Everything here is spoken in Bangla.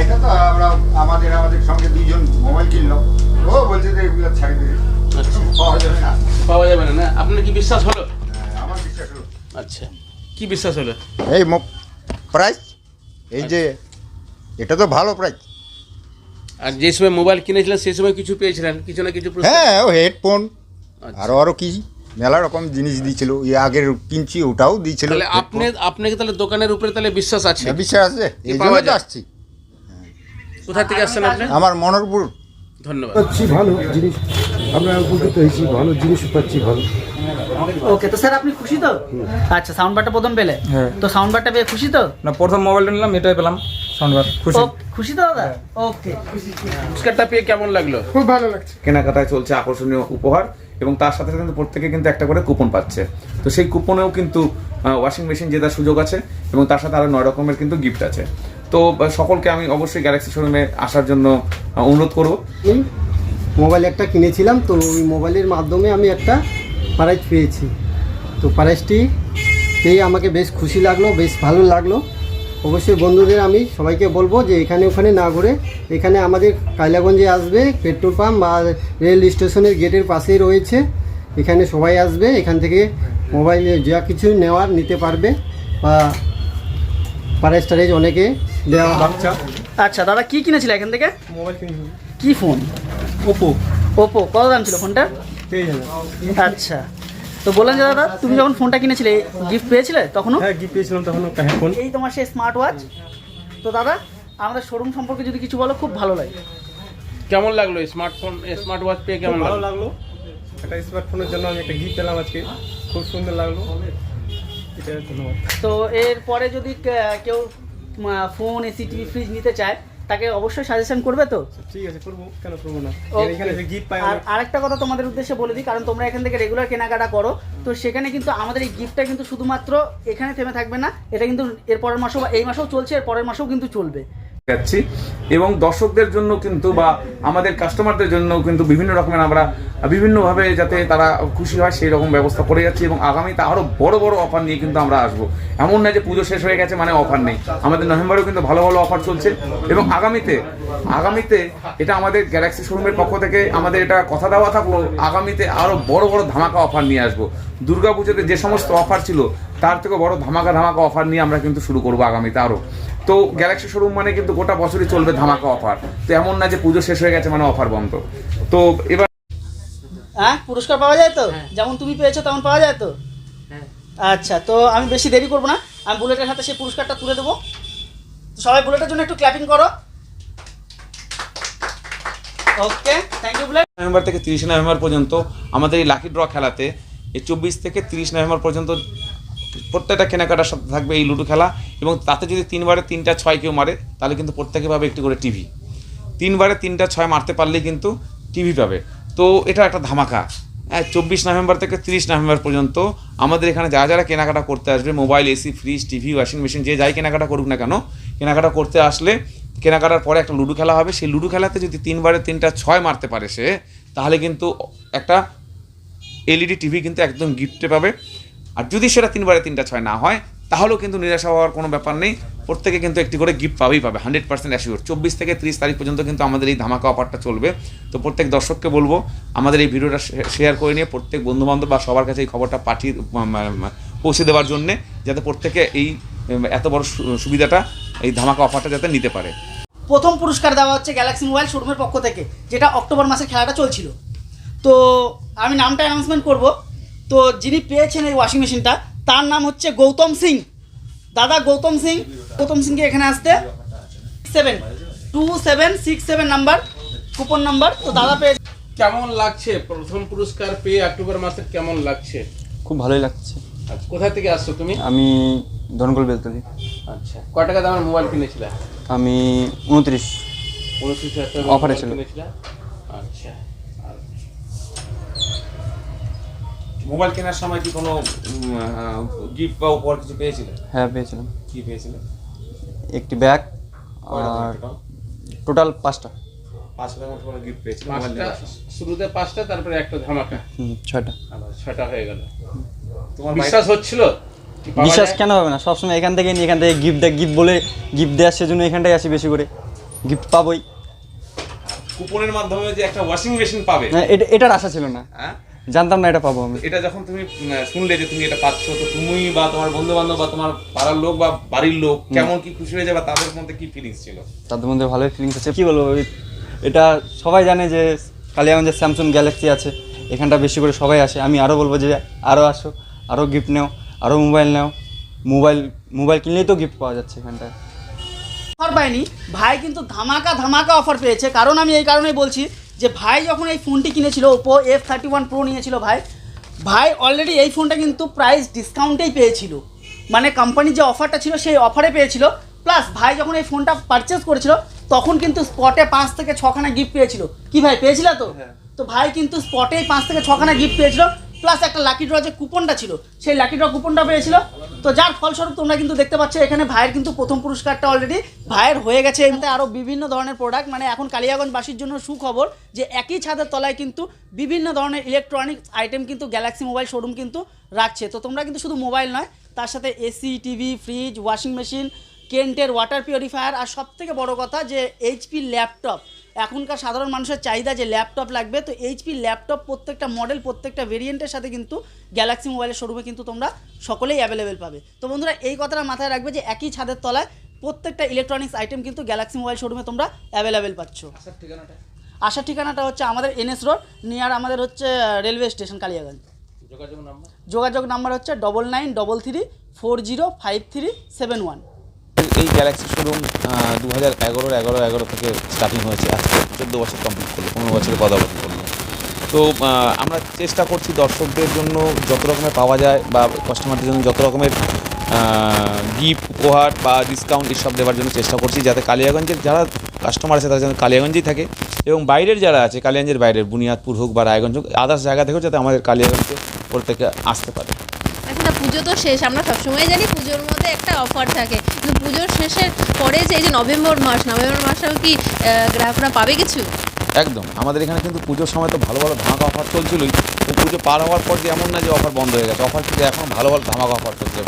এটা তো আমরা আমাদের আমাদের সঙ্গে দুইজন মোবাইল কিনলো। ও বলছে যে এগুলো ছাড়ি দিবে। আচ্ছা। পাওয়া যাবে না। পাওয়া যাবে না না? আপনার কি বিশ্বাস হলো? হ্যাঁ, আমার বিশ্বাস হলো। আচ্ছা। কি বিশ্বাস হলো? এই প্রাইস এই যে এটা তো ভালো প্রাইস আর যে সময় মোবাইল কিনেছিলেন সেই সময় কিছু পেয়েছিলেন? কিছু না কিছু হ্যাঁ ও হেডফোন আচ্ছা। আরও আরও কি? মেলা রকম জিনিস দিয়েছিল। এই আগের কিনছি ওটাও দিয়েছিল। তাহলে আপনি আপনাকে তাহলে দোকানের উপরে তাহলে বিশ্বাস আছে? হ্যাঁ, বিশ্বাস আছে। এই জন্য তো আসছি। কোথা থেকে আসছেন আপনি? আমার মনোরপুর। ধন্যবাদ। পাচ্ছি ভালো জিনিস। আমরা উপকৃত হয়েছি ভালো জিনিস পাচ্ছি ভালো। ওকে তো স্যার আপনি খুশি তো? আচ্ছা সাউন্ড বারটা প্রথম পেলে? হ্যাঁ। তো সাউন্ড বারটা পেয়ে খুশি তো? না প্রথম মোবাইলটা নিলাম এটাই পেলাম সাউন্ডবার খুশি। ও, খুশি তো দাদা? ওকে। পুরস্কারটা পেয়ে কেমন লাগল? খুব ভালো কেনাকাটায় চলছে আকর্ষণীয় উপহার এবং তার সাথে সাথে কিন্তু প্রত্যেকে কিন্তু একটা করে কুপন পাচ্ছে। তো সেই কুপনেও কিন্তু ওয়াশিং মেশিন জেতার সুযোগ আছে এবং তার সাথে আরও নয় রকমের কিন্তু গিফট আছে। তো সকলকে আমি অবশ্যই গ্যালাক্সি শোরুমে আসার জন্য অনুরোধ করব। মোবাইল একটা কিনেছিলাম, তো ওই মোবাইলের মাধ্যমে আমি একটা প্রাইজ পেয়েছি। তো প্রাইজটি পেয়ে আমাকে বেশ খুশি লাগল, বেশ ভালো লাগল। অবশ্যই বন্ধুদের আমি সবাইকে বলব যে এখানে ওখানে না ঘুরে, এখানে আমাদের কাইলাগঞ্জে আসবে, পেট্রোল পাম্প বা রেল স্টেশনের গেটের পাশেই রয়েছে। এখানে সবাই আসবে, এখান থেকে মোবাইলে যা কিছু নেওয়ার নিতে পারবে বা প্রাইজ টাইজ অনেকে দেওয়া। আচ্ছা দাদা কি কিনেছিলে এখান থেকে? মোবাইল কি ফোন? ওপো ওপো কত দাম ছিল ফোনটা আচ্ছা। তো বললেন যে দাদা তুমি যখন ফোনটা কিনেছিলে গিফট পেয়েছিলে তখনও? হ্যাঁ গিফট পেয়েছিলাম তখন একটা হেডফোন এই তোমার সেই স্মার্ট ওয়াচ তো দাদা আমাদের শোরুম সম্পর্কে যদি কিছু বলো খুব ভালো লাগে। কেমন লাগল স্মার্টফোন স্মার্ট ওয়াচ পেয়ে কেমন ভালো লাগল? একটা স্মার্টফোনের জন্য আমি একটা গিফট পেলাম আজকে। খুব সুন্দর লাগল। তো এরপরে যদি কেউ ফোন এসি টিভি ফ্রিজ নিতে চায় তাকে অবশ্যই সাজেশন করবে তো? ঠিক আছে করব। কেন করব না? এখানে যে গিফট পাই আর আরেকটা কথা তোমাদের উদ্দেশ্যে বলে দিই কারণ তোমরা এখান থেকে রেগুলার কেনাকাটা করো তো সেখানে কিন্তু আমাদের এই গিফটটা কিন্তু শুধুমাত্র এখানে থেমে থাকবে না এটা কিন্তু এর পরের মাসেও বা এই মাসেও চলছে এর পরের মাসেও কিন্তু চলবে। যাচ্ছি এবং দর্শকদের জন্য কিন্তু বা আমাদের কাস্টমারদের জন্য কিন্তু বিভিন্ন রকমের আমরা বিভিন্নভাবে যাতে তারা খুশি হয় সেই রকম ব্যবস্থা করে যাচ্ছি এবং আগামীতে আরও বড় বড় অফার নিয়ে কিন্তু আমরা আসব। এমন না যে পুজো শেষ হয়ে গেছে মানে অফার নেই। আমাদের নভেম্বরেও কিন্তু ভালো ভালো অফার চলছে এবং আগামীতে আগামীতে এটা আমাদের গ্যালাক্সি শোরুমের পক্ষ থেকে আমাদের এটা কথা দেওয়া থাকল, আগামীতে আরও বড় বড় ধামাকা অফার নিয়ে আসব। দুর্গাপুজোতে যে সমস্ত অফার ছিল, তার থেকে বড় ধামাকা ধামাকা অফার নিয়ে আমরা কিন্তু শুরু করব আগামীতে আরও। তো গ্যালাক্সি শোরুম মানে কিন্তু গোটা বছরই চলবে ধামাকা অফার তো এমন না যে পুজো শেষ হয়ে গেছে মানে অফার বন্ধ। তো এবার হ্যাঁ পুরস্কার পাওয়া যায় তো? যেমন তুমি পেয়েছ তেমন পাওয়া যায় তো? আচ্ছা তো আমি বেশি দেরি করব না। আমি বুলেটের হাতে সেই পুরস্কারটা তুলে দেবো। সবাই বুলেটের জন্য একটু ক্ল্যাপিং করো। Okay thank you bullet. November থেকে তিরিশে নভেম্বর পর্যন্ত আমাদের এই লাকি ড্র খেলাতে এই চব্বিশ থেকে তিরিশ নভেম্বর পর্যন্ত প্রত্যেকটা কেনাকাটার সাথে থাকবে এই লুডো খেলা। এবং তাতে যদি তিনবারে তিনটা ছয় কেউ মারে, তাহলে কিন্তু প্রত্যেকে পাবে একটি করে টিভি। তিনবারে তিনটা ছয় মারতে পারলেই কিন্তু টিভি পাবে। তো এটা একটা ধামাকা। হ্যাঁ চব্বিশ নভেম্বর থেকে তিরিশ নভেম্বর পর্যন্ত আমাদের এখানে যারা যারা কেনাকাটা করতে আসবে, mobile, AC, fridge, TV, washing machine, যে যাই কেনাকাটা করুক না কেন, কেনাকাটা করতে আসলে কেনাকাটার পরে একটা লুডো খেলা হবে। সেই লুডো খেলাতে যদি তিনবারে তিনটা ছয় মারতে পারে সে, তাহলে কিন্তু একটা এলইডি, টিভি কিন্তু একদম গিফটে পাবে। আর যদি সেটা তিনবারে তিনটা ছয় না হয় তাহলেও কিন্তু নিরাশা হওয়ার কোনো ব্যাপার নেই। প্রত্যেকে কিন্তু একটি করে গিফট পাবেই পাবে হান্ড্রেড পার্সেন্ট অ্যাসিওর চব্বিশ থেকে ত্রিশ তারিখ পর্যন্ত কিন্তু আমাদের এই ধামাকা অফারটা চলবে। তো প্রত্যেক দর্শককে বলব, আমাদের এই ভিডিওটা শেয়ার করে নিয়ে প্রত্যেক বন্ধুবান্ধব বা সবার কাছে এই খবরটা পাঠিয়ে পৌঁছে দেওয়ার জন্যে যাতে প্রত্যেকে এই এত বড় সুবিধাটা এই ধামাকা অফারটা যাতে নিতে পারে। প্রথম পুরস্কার দেওয়া হচ্ছে গ্যালাক্সি মোবাইল শোরুমের পক্ষ থেকে, যেটা অক্টোবর মাসে খেলাটা চলছিল। তো আমি নামটা অ্যানাউন্সমেন্ট করব। তো যিনি পেয়েছেন এই ওয়াশিং মেশিনটা তার নাম হচ্ছে গৌতম সিং। দাদা গৌতম সিং গৌতম সিংকে এখানে আসতে seven two seven six seven number coupon number তো দাদা পেয়ে কেমন লাগছে? প্রথম পুরস্কার পেয়ে অক্টোবর মাসে কেমন লাগছে? খুব ভালোই লাগছে। আচ্ছা, কোথা থেকে আসছো তুমি? আমি ধনকল বেলতলি। আচ্ছা কয় টাকা দামের মোবাইল কিনেছিলে? আমি উনত্রিশ। উনত্রিশ হাজার টাকা Offer ছিল। কিনেছিলে আচ্ছা আর মোবাইল কেনার সময় কি কোনো গিফট বা উপহার কিছু পেয়েছিলেন হ্যাঁ পেয়েছিলাম। কি পেয়েছিলেন একটি ব্যাগ আর টোটাল পাঁচটা। মতো কোনো গিফট পেয়েছিলেন পাঁচটা শুরুতে পাঁচটা তারপরে একটা ধামাকা। হুম, ছয়টা। ছটা হয়ে গেল। তোমার বিশ্বাস হচ্ছিল? বিশ্বাস কেন হবে না? সবসময় এখান থেকে নিই এখান থেকে গিফট দেয় গিফট বলে গিফট দেওয়ার সেজন্য এখানটায় আসি বেশি করে। গিফট পাবোই। কুপনের মাধ্যমে যে একটা ওয়াশিং মেশিন পাবে। না, এটা এটার আশা ছিল না। হ্যাঁ? জানতাম না এটা পাবো আমি। এটা যখন তুমি শুনলে যে তুমি এটা পাচ্ছ তো তুমি বা তোমার বন্ধু বান্ধব বা তোমার পাড়ার লোক বা বাড়ির লোক কেমন কি খুশি হয়ে যাবে তাদের মধ্যে কি ফিলিংস ছিল? তাদের মধ্যে ভালোই ফিলিংস আছে। কী বলব এটা সবাই জানে যে কালিয়াগঞ্জে স্যামসুং গ্যালাক্সি আছে এখানটা বেশি করে সবাই আসে। আমি আরও বলব যে আরও আসো আরও গিফট নেও আরও মোবাইল নাও। মোবাইল মোবাইল কিনলেই তো গিফট পাওয়া যাচ্ছে এখানটায়। অফার পায়নি ভাই কিন্তু ধামাকা ধামাকা অফার পেয়েছে। কারণ আমি এই কারণেই বলছি যে ভাই যখন এই ফোনটি কিনেছিল Oppo F thirty one Pro নিয়েছিল ভাই ভাই অলরেডি এই ফোনটা কিন্তু প্রাইস ডিসকাউন্টেই পেয়েছিল। মানে কোম্পানির যে অফারটা ছিল সেই অফারে পেয়েছিল। প্লাস ভাই যখন এই ফোনটা পারচেস করেছিল তখন কিন্তু স্পটে পাঁচ থেকে ছখানা গিফট পেয়েছিল। কি ভাই পেয়েছিল তো? তো ভাই কিন্তু স্পটেই পাঁচ থেকে ছখানা গিফট পেয়েছিল। প্লাস একটা লাকি ড্র যে কুপনটা ছিল, সেই লাকি ড্র কুপনটা পেয়েছিল। তো যার ফলস্বরূপ তোমরা কিন্তু দেখতে পাচ্ছ, এখানে ভাইয়ের কিন্তু প্রথম পুরস্কারটা অলরেডি ভাইয়ের হয়ে গেছে। এমনিতে আরও বিভিন্ন ধরনের প্রোডাক্ট মানে এখন কালিয়াগঞ্জবাসীর জন্য সুখবর যে একই ছাদের তলায় কিন্তু বিভিন্ন ধরনের ইলেকট্রনিক্স আইটেম কিন্তু গ্যালাক্সি মোবাইল শোরুম কিন্তু রাখছে। তো তোমরা কিন্তু শুধু মোবাইল নয়, তার সাথে AC TV fridge washing machine কেন্টের water purifier আর সব থেকে বড় কথা যে এইচপি ল্যাপটপ এখনকার সাধারণ মানুষের চাহিদা যে ল্যাপটপ লাগবে তো এইচপি ল্যাপটপ প্রত্যেকটা মডেল প্রত্যেকটা ভেরিয়েন্টের সাথে কিন্তু গ্যালাক্সি মোবাইলের শোরুমে কিন্তু তোমরা সকলেই অ্যাভেলেবেল পাবে। তো বন্ধুরা এই কথাটা মাথায় রাখবে যে একই ছাদের তলায় প্রত্যেকটা ইলেকট্রনিক্স আইটেম কিন্তু গ্যালাক্সি মোবাইল শোরুমে তোমরা অ্যাভেলেবেল পাচ্ছ। আসার ঠিকানাটা? আসার ঠিকানাটা হচ্ছে আমাদের এনএস রোড নিয়ার আমাদের হচ্ছে রেলওয়ে স্টেশন কালিয়াগঞ্জ। যোগাযোগ নাম্বার? যোগাযোগ নাম্বার হচ্ছে double nine double three four zero five three seven one এই গ্যালাক্সি শোরুম দু হাজার এগারো এগারো এগারো থেকে স্টার্টিং হয়েছে। আজকে চোদ্দ বছর কমপ্লিট করল, পনেরো বছরে পদাবর্তন করল। তো আমরা চেষ্টা করছি দর্শকদের জন্য যত রকমের পাওয়া যায় বা কাস্টমারদের জন্য যত রকমের গিফট উপহার বা ডিসকাউন্ট এসব দেওয়ার জন্য চেষ্টা করছি, যাতে কালিয়াগঞ্জের যারা কাস্টমার আছে, তারা যেন কালিয়াগঞ্জেই থাকে এবং বাইরের যারা আছে, কালিয়াগঞ্জের বাইরের, বুনিয়াদপুর হোক বা রায়গঞ্জ হোক আদার্স জায়গা থেকেও যাতে আমাদের কালিয়াগঞ্জে প্রত্যেকে আসতে পারে। এখন পুজো তো শেষ, আমরা সবসময় জানি পুজোর মধ্যে একটা অফার থাকে। কিন্তু পুজোর শেষের পরে যে এই যে নভেম্বর মাস, নভেম্বর মাসেও কি গ্রাহকরা পাবে কিছু? একদম। আমাদের এখানে কিন্তু পুজোর সময় তো ভালো ভালো ধামাকা অফার চলছিলই। পুজো পার হওয়ার পর যে এমন না যে অফার বন্ধ হয়ে গেছে অফার কিন্তু এখন ভালো ভালো ধামাকা অফার চলছে।